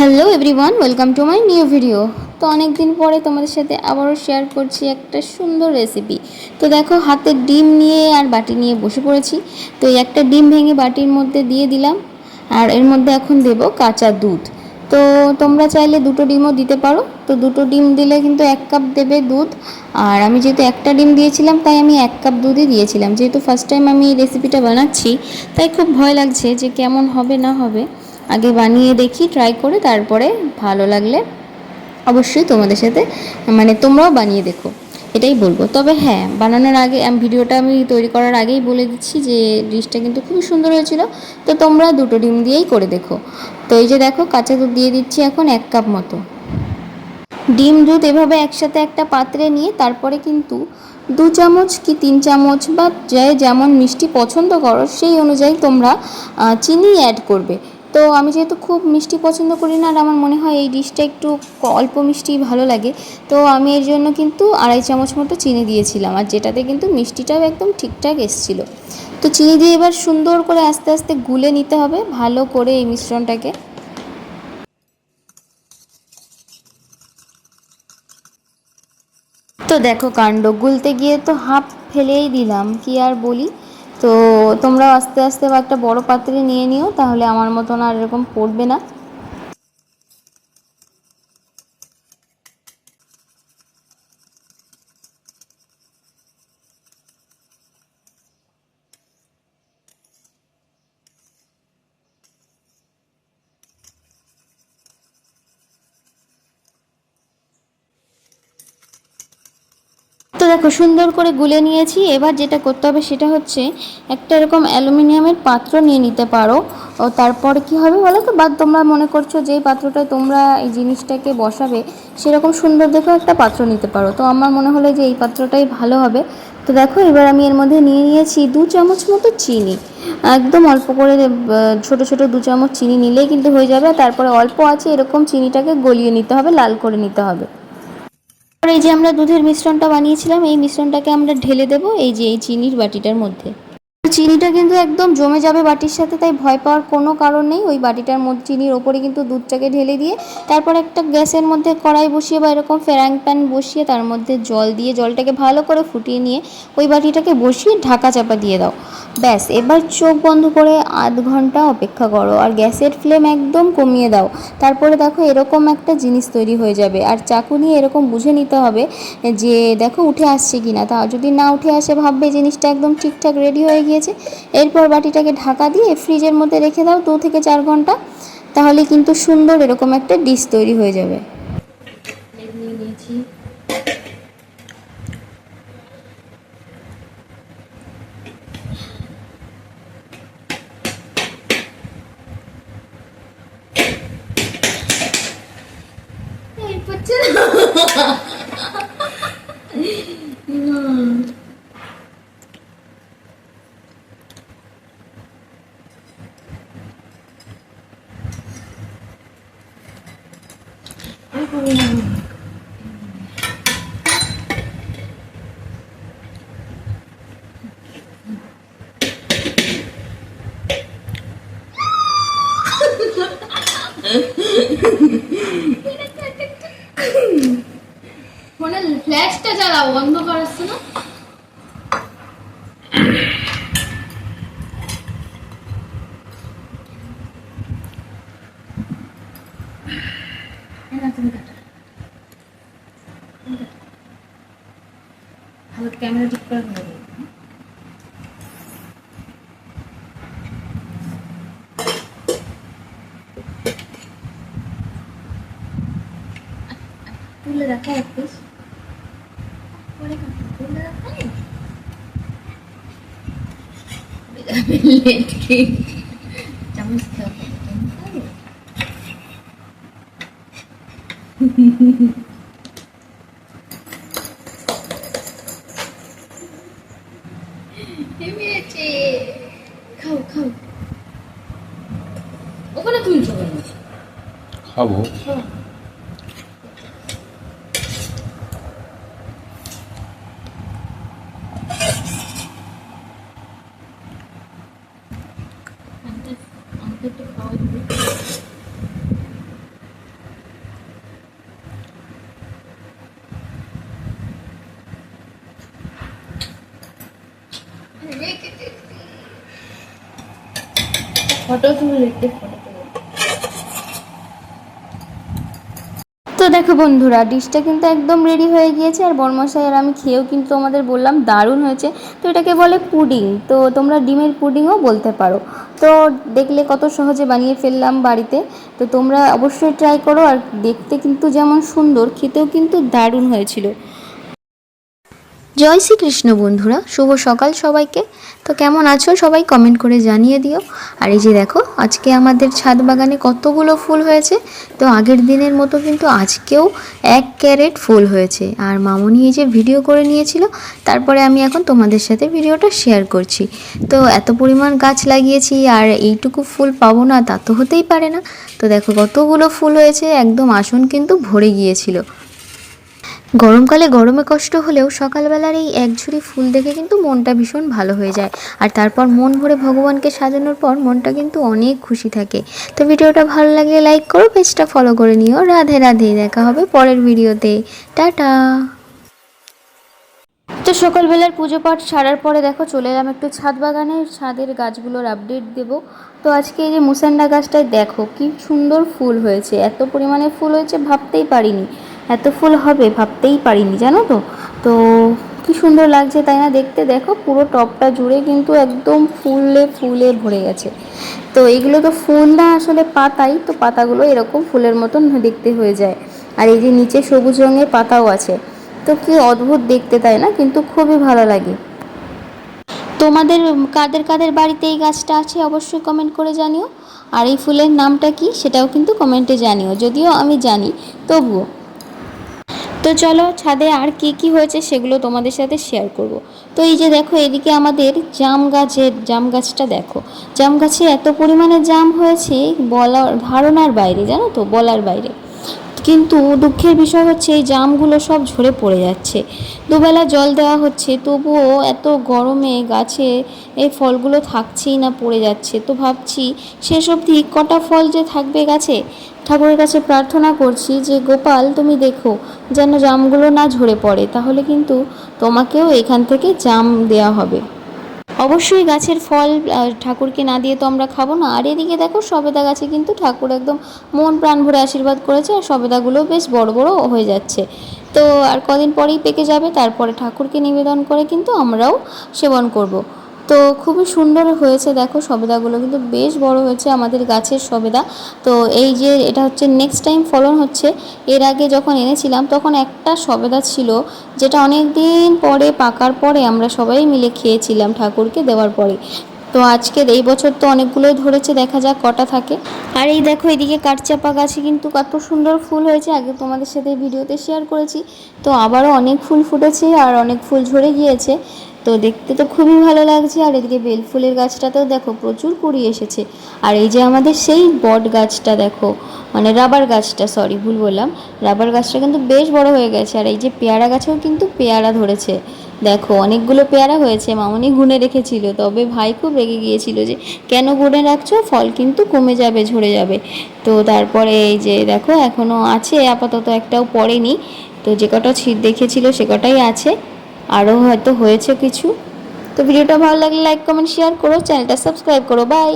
Hello everyone welcome to my new video তো অনেক দিন পরে তোমাদের সাথে আবারও শেয়ার করছি একটা সুন্দর রেসিপি তো দেখো, হাতে ডিম নিয়ে আর বাটি নিয়ে বসে পড়েছি। তো এই একটা ডিম ভেঙে বাটির মধ্যে দিয়ে দিলাম। আর এর মধ্যে এখন দেব কাঁচা দুধ। তো তোমরা চাইলে দুটো ডিমও দিতে পারো। তো দুটো ডিম দিলে কিন্তু এক কাপ দেবে দুধ। আর আমি যেহেতু একটা ডিম দিয়েছিলাম, তাই আমি এক কাপ দুধই দিয়েছিলাম। যেহেতু ফার্স্ট টাইম আমি এই রেসিপিটা বানাচ্ছি, তাই খুব ভয় লাগছে যে কেমন হবে না হবে। আগে বানিয়ে দেখি ট্রাই করে তারপরে ভালো লাগলে অবশ্যই তোমাদের সাথে মানে তোমরাও বানিয়ে দেখো। এটাই বলব। তবে হ্যাঁ বানানোর আগে ভিডিওটা আমি তৈরি করার আগেই বলে দিচ্ছি যে ডিশটা কিন্তু খুবই সুন্দর হয়েছিল। তো তোমরা দুটো ডিম দিয়েই করে দেখো। তো এই যে দেখো, কাঁচা দুধ দিয়ে দিচ্ছি এখন এক কাপ মতো। ডিম, দুধ এভাবে একসাথে একটা পাত্রে নিয়ে তারপরে কিন্তু দু চামচ কি তিন চামচ বা যে যেমন মিষ্টি পছন্দ করো, সেই অনুযায়ী তোমরা চিনি অ্যাড করবে। তো আমি যেহেতু খুব মিষ্টি পছন্দ করি না, আর আমার মনে হয় এই ডিশটা একটু অল্প মিষ্টি ভালো লাগে, তো আমি এর জন্য কিন্তু আড়াই চামচ মতো চিনি দিয়েছিলাম, আর যেটাতে কিন্তু মিষ্টিটাও একদম ঠিকঠাক এসেছিল। তো চিনি দিয়ে এবার সুন্দর করে আস্তে আস্তে গুলে নিতে হবে, ভালো করে এই মিশ্রণটাকে। তো দেখো, কাণ্ড গুলতে গিয়ে তো হাফ ফেলেই দিলাম, কি আর বলি। তো তোমরা আস্তে আস্তে একটা বড় পাত্রে নিয়ে নিও, তাহলে আমার মতন আর এরকম পড়বে না। দেখো, সুন্দর করে গুলে নিয়েছি। এবার যেটা করতে হবে সেটা হচ্ছে একটা এরকম অ্যালুমিনিয়ামের পাত্র নিয়ে নিতে পারো। ও তারপর কি হবে বলো তো? বা তোমরা মনে করছ যেই পাত্রটায় তোমরা এই জিনিসটাকে বসাবে, সেরকম সুন্দর দেখো একটা পাত্র নিতে পারো। তো আমার মনে হলো যে এই পাত্রটাই ভালো হবে। তো দেখো, এবার আমি এর মধ্যে নিয়ে নিয়েছি দু চামচ মতো চিনি। একদম অল্প করে ছোট ছোট দু চামচ চিনি নিলেই কিন্তু হয়ে যাবে। তারপরে অল্প আছে এরকম চিনিটাকে গলিয়ে নিতে হবে, লাল করে নিতে হবে। এই যে আমরা দুধের মিশ্রণটা বানিয়েছিলাম, এই মিশ্রণটাকে আমরা ঢেলে দেব এই যে এই চিনির বাটিটার মধ্যে। চিনিটা কিন্তু একদম জমে যাবে বাটির সাথে, তাই ভয় পাওয়ার কোনো কারণ নেই। ওই বাটিটার মধ্যে, চিনির ওপরে কিন্তু দুধটাকে ঢেলে দিয়ে, তারপর একটা গ্যাসের মধ্যে কড়াই বসিয়ে বা এরকম ফ্যারাং প্যান বসিয়ে তার মধ্যে জল দিয়ে, জলটাকে ভালো করে ফুটিয়ে নিয়ে ওই বাটিটাকে বসিয়ে ঢাকা চাপা দিয়ে দাও। ব্যাস, এবার চোখ বন্ধ করে আধ ঘণ্টা অপেক্ষা করো আর গ্যাসের ফ্লেম একদম কমিয়ে দাও। তারপরে দেখো এরকম একটা জিনিস তৈরি হয়ে যাবে। আর চাকু নিয়ে এরকম বুঝে নিতে হবে যে, দেখো উঠে আসছে কি না তা যদি না উঠে আসে, ভাববে জিনিসটা একদম ঠিকঠাক রেডি হয়ে গিয়েছে। এরপর বাটিটাকে ঢাকা দিয়ে ফ্রিজের মধ্যে রেখে দাও দু থেকে চার ঘণ্টা। তাহলে কিন্তু সুন্দর এরকম একটা ডিশ তৈরি হয়ে যাবে নিয়েছি ফোনের ফ্ল্যাশটা জ্বালাও অন্ধকার আসছে না? ক্যামেরা ঠিক করে ভালো তুলে দেখা একটু পরে তুলে দেখা নেই লেটকে চামচ খাওয়া হেমেছে খাও খাও ওখানে তুলছো খাব খাও তো দেখো বন্ধুরা, ডিশটা কিন্তু একদম রেডি হয়ে গিয়েছে, আর বরমশাই আর আমি খেয়েও কিন্তু তোমাদের বললাম দারুণ হয়েছে। তো এটাকে বলে পুডিং, তো তোমরা ডিমের পুডিংও বলতে পারো। তো দেখলে কত সহজে বানিয়ে ফেললাম বাড়িতে। তো তোমরা অবশ্যই ট্রাই করো, আর দেখতে কিন্তু যেমন সুন্দর, খেতেও কিন্তু দারুণ হয়েছিল। জয় শ্রীকৃষ্ণ বন্ধুরা, শুভ সকাল সবাইকে। তো কেমন আছো সবাই কমেন্ট করে জানিয়ে দিও। আর এই যে দেখো, আজকে আমাদের ছাদ বাগানে কতগুলো ফুল হয়েছে। তো আগের দিনের মতো কিন্তু আজকেও এক ক্যারেট ফুল হয়েছে। আর মামনি এই যে ভিডিও করে নিয়েছিল, তারপরে আমি এখন তোমাদের সাথে ভিডিওটা শেয়ার করছি। তো এত পরিমাণ গাছ লাগিয়েছি, আর এইটুকু ফুল পাবো না, তা তো হতেই পারে না। তো দেখো কতগুলো ফুল হয়েছে, একদম আসন কিন্তু ভরে গিয়েছিল। গরমকালে গরমে কষ্ট হলেও সকালবেলার এই এক ঝুড়ি ফুল দেখে কিন্তু মনটা ভীষণ ভালো হয়ে যায়। আর তারপর মন ভরে ভগবানকে সাজানোর পর মনটা কিন্তু অনেক খুশি থাকে। তো ভিডিওটা ভালো লাগলে লাইক করো, পেজটা ফলো করে নিও। রাধে রাধে, দেখা হবে পরের ভিডিওতে। টাটা! তো সকালবেলার পুজো পাঠ সারার পরে দেখো চলে এলাম একটু ছাদ বাগানে। ছাদের গাছগুলোর আপডেট দেব। তো আজকে এই যে মুসান্ডা গাছটায় দেখো কি সুন্দর ফুল হয়েছে। এত পরিমাণে ফুল হয়েছে ভাবতেই পারিনি। এত ফুল হবে ভাবতেই পারিনি, জানো তো? তো কি সুন্দর লাগছে তাই না দেখতে? দেখো, পুরো টপটা জুড়ে কিন্তু একদম ফুলে ফুলে ভরে গেছে। তো এগুলো তো ফুল না, আসলে পাতাই। তো পাতাগুলো এরকম ফুলের মতন দেখতে হয়ে যায়। আর এই যে নিচে সবুজ রঙের পাতাও আছে। তো কি অদ্ভুত দেখতে তাই না? কিন্তু খুবই ভালো লাগে। তোমাদের, কাদের কাদের বাড়িতে এই গাছটা আছে অবশ্যই কমেন্ট করে জানিও। আর এই ফুলের নামটা কি সেটাও কিন্তু কমেন্টে জানিও। যদিও আমি জানি, তবুও। তো চলো ছাদে আর কি কি হয়েছে সেগুলো তোমাদের সাথে শেয়ার করব। তো এই যে দেখো, এদিকে আমাদের জাম গাছের, জাম গাছটা দেখো। জাম গাছে এত পরিমাণে জাম হয়েছে বলার, ধারণার বাইরে, জানো তো? বলার বাইরে। কিন্তু দুঃখের বিষয় হচ্ছে এই জামগুলো সব ঝরে পড়ে যাচ্ছে। দুবেলা জল দেওয়া হচ্ছে, তবুও এত গরমে গাছে এই ফলগুলো থাকছেই না, পড়ে যাচ্ছে। তো ভাবছি শেষ অবধি কটা ফল যে থাকবে গাছে? ঠাকুরের কাছে প্রার্থনা করছি যে, গোপাল, তুমি দেখো যেন জামগুলো না ঝরে পড়ে, তাহলে কিন্তু তোমাকেও এখান থেকে জাম দেওয়া হবে। অবশ্যই গাছের ফল ঠাকুরকে না দিয়ে তো আমরা খাব না আর এদিকে দেখো সবেদা গাছে কিন্তু ঠাকুর একদম মন প্রাণ ভরে আশীর্বাদ করেছে আর সবেদাগুলো বেশ বড় বড় হয়ে যাচ্ছে তো আর কদিন পরেই পেকে যাবে, তারপরে ঠাকুরকে নিবেদন করে কিন্তু আমরাও সেবন করব। তো খুবই সুন্দর হয়েছে। দেখো সবেদাগুলো কিন্তু বেশ বড় হয়েছে আমাদের গাছের সবেদা। তো এই যে এটা হচ্ছে নেক্সট টাইম ফলন হচ্ছে। এর আগে যখন এনেছিলাম তখন একটা সবেদা ছিল যেটা অনেক দিন পরে পাকার পরে আমরা সবাই মিলে খেয়েছিলাম ঠাকুরকে দেওয়ার পরে। তো আজকের এই বছর তো অনেকগুলোই ধরেছে, দেখা যাক কটা থাকে। আর এই দেখো এদিকে কাঠচাপা গাছে কিন্তু কত সুন্দর ফুল হয়েছে। আগে তোমাদের সাথে ভিডিওতে শেয়ার করেছি। তো আবারও অনেক ফুল ফুটেছে আর অনেক ফুল ঝরে গিয়েছে। তো দেখতে তো খুবই ভালো লাগছে, আর এদিকে বেল ফুলের গাছটাতেও দেখো প্রচুর কুড়ি এসেছে। আর এই যে আমাদের সেই বট গাছটা দেখো মানে রাবার গাছটা সরি ভুল বললাম। রাবার গাছটা কিন্তু বেশ বড় হয়ে গেছে, আর এই যে পেয়ারা গাছেও কিন্তু পেয়ারা ধরেছে। দেখো, অনেকগুলো পেয়ারা হয়েছে, মামনি গুনে রেখেছিল, তবে ভাই খুব রেগে গিয়েছিল যে, কেন গুনে রাখছো? ফল কিন্তু কমে যাবে, ঝরে যাবে। তো তারপরে এই যে দেখো এখনও আছে, আপাতত একটাও পড়েনি। তো যে কটা ছিট দেখেছিল, সে কটাই আছে। আরও হয়তো হয়েছে কিছু। তো ভিডিওটা ভালো লাগলে লাইক কমেন্ট শেয়ার করো চ্যানেলটা সাবস্ক্রাইব করো বাই